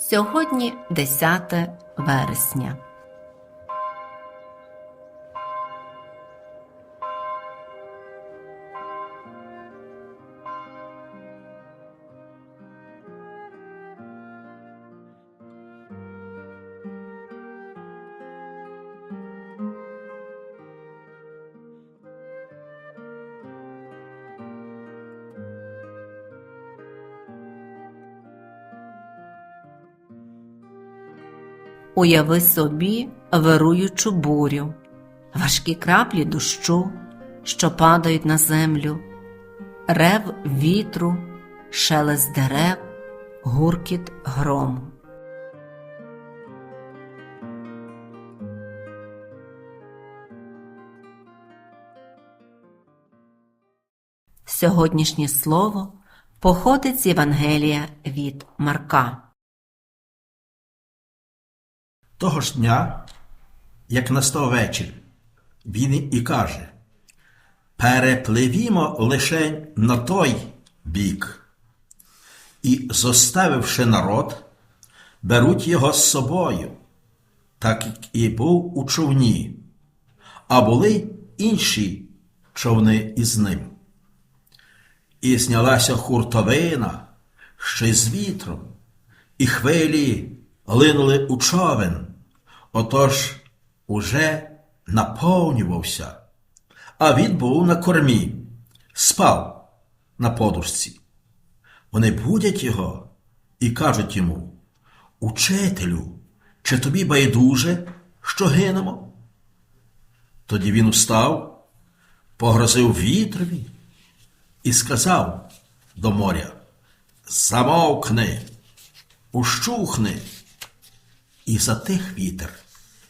Сьогодні 10 вересня. Уяви собі вируючу бурю, важкі краплі дощу, що падають на землю, рев вітру, шелест дерев, гуркіт грому. Сьогоднішнє слово походить з Євангелія від Марка. Того ж дня, як настав вечір, він і каже: Перепливімо лише на той бік. І, зоставивши народ, беруть його з собою, так як і був у човні, а були інші човни із ним. І знялася хуртовина ще з вітром, і хвилі линули у човен, отож уже наповнювався, а він був на кормі, спав на подушці. Вони будять його і кажуть йому: Учителю, чи тобі байдуже, що гинемо? Тоді він устав, погрозив вітрові і сказав до моря: Замовкни, ущухни. І затих вітер,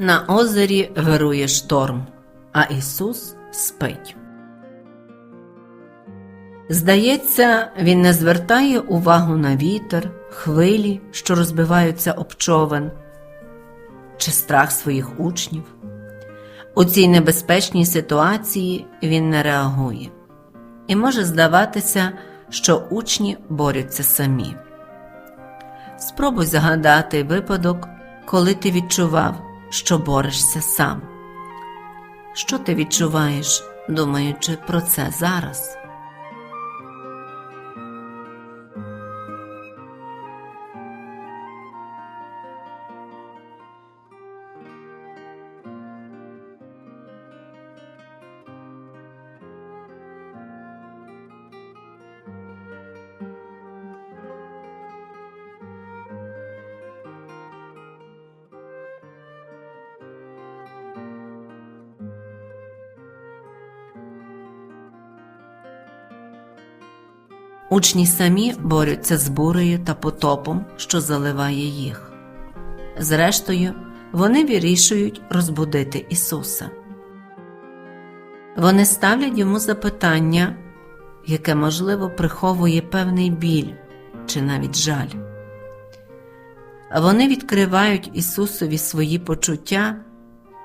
На озері вирує шторм, а Ісус спить. Здається, він не звертає увагу на вітер, хвилі, що розбиваються об човен, чи страх своїх учнів. У цій небезпечній ситуації він не реагує, і може здаватися, що учні борються самі. Спробуй загадати випадок, коли ти відчував, що борешся сам. Що ти відчуваєш, думаючи про це зараз? Учні самі борються з бурею та потопом, що заливає їх. Зрештою, вони вирішують розбудити Ісуса. Вони ставлять йому запитання, яке, можливо, приховує певний біль чи навіть жаль. Вони відкривають Ісусові свої почуття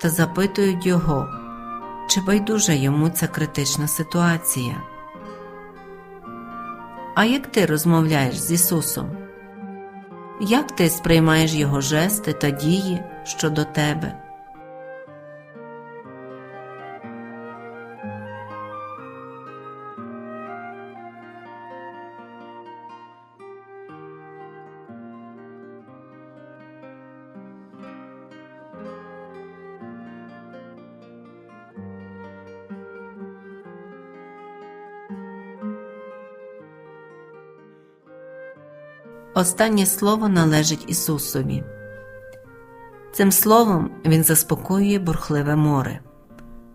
та запитують Його, чи байдужа йому ця критична ситуація. А як ти розмовляєш з Ісусом? Як ти сприймаєш Його жести та дії щодо тебе? Останнє слово належить Ісусові. Цим словом Він заспокоює бурхливе море,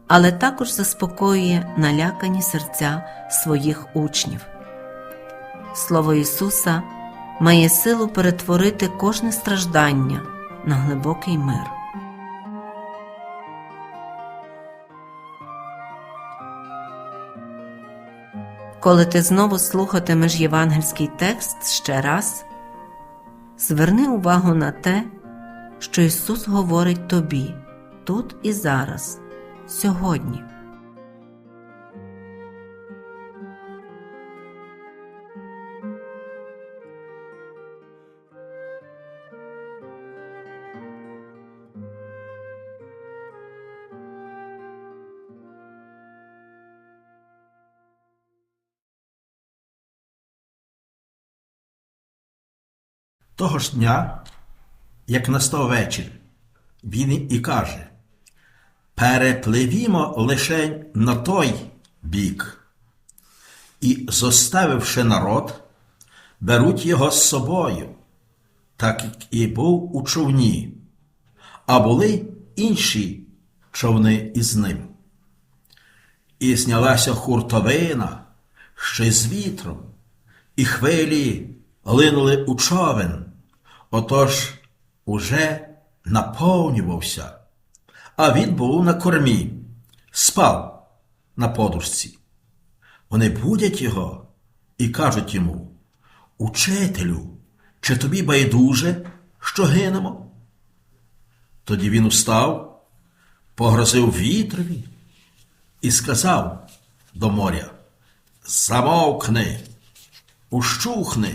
але також заспокоює налякані серця своїх учнів. Слово Ісуса має силу перетворити кожне страждання на глибокий мир. Коли ти знову слухатимеш євангельський текст ще раз, зверни увагу на те, що Ісус говорить тобі тут і зараз, сьогодні. Того ж дня, як настав вечір, він і каже: Перепливімо лише на той бік. І, зоставивши народ, беруть його з собою, так як і був у човні, а були інші човни із ним. І знялася хуртовина ще з вітром, і хвилі линули у човен, отож уже наповнювався, а він був на кормі, спав на подушці. Вони будять його і кажуть йому: Учителю, чи тобі байдуже, що гинемо? Тоді він устав, погрозив вітрові і сказав до моря: Замовкни, ущухни.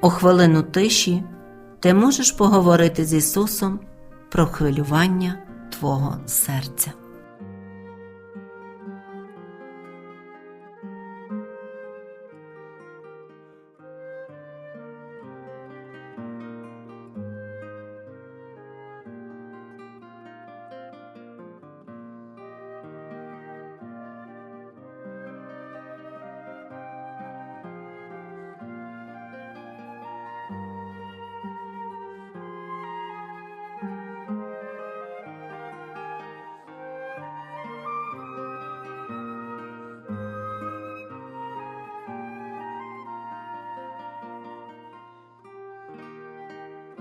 У хвилину тиші ти можеш поговорити з Ісусом про хвилювання Твого серця.